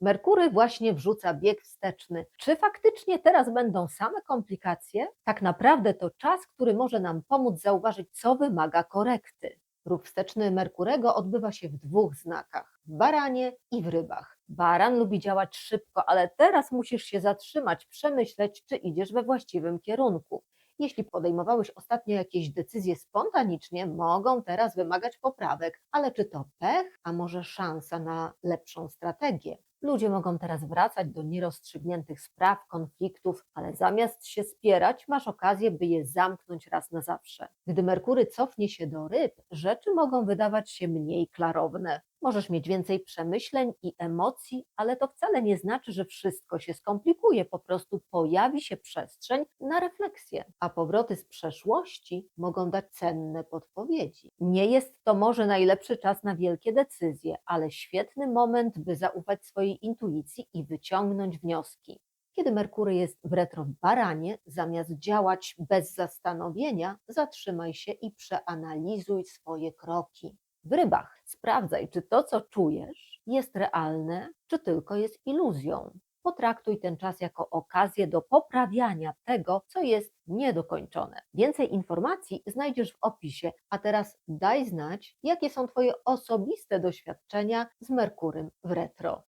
Merkury właśnie wrzuca bieg wsteczny. Czy faktycznie teraz będą same komplikacje? Tak naprawdę to czas, który może nam pomóc zauważyć, co wymaga korekty. Ruch wsteczny Merkurego odbywa się w dwóch znakach: w baranie i w rybach. Baran lubi działać szybko, ale teraz musisz się zatrzymać, przemyśleć, czy idziesz we właściwym kierunku. Jeśli podejmowałeś ostatnio jakieś decyzje spontanicznie, mogą teraz wymagać poprawek, ale czy to pech, a może szansa na lepszą strategię? Ludzie mogą teraz wracać do nierozstrzygniętych spraw, konfliktów, ale zamiast się spierać, masz okazję, by je zamknąć raz na zawsze. Gdy Merkury cofnie się do ryb, rzeczy mogą wydawać się mniej klarowne. Możesz mieć więcej przemyśleń i emocji, ale to wcale nie znaczy, że wszystko się skomplikuje, po prostu pojawi się przestrzeń na refleksję, a powroty z przeszłości mogą dać cenne podpowiedzi. Nie jest to może najlepszy czas na wielkie decyzje, ale świetny moment, by zaufać swojej intuicji i wyciągnąć wnioski. Kiedy Merkury jest w retro w baranie, zamiast działać bez zastanowienia, zatrzymaj się i przeanalizuj swoje kroki. W rybach sprawdzaj, czy to, co czujesz, jest realne, czy tylko jest iluzją. Potraktuj ten czas jako okazję do poprawiania tego, co jest niedokończone. Więcej informacji znajdziesz w opisie, a teraz daj znać, jakie są Twoje osobiste doświadczenia z Merkurym w retro.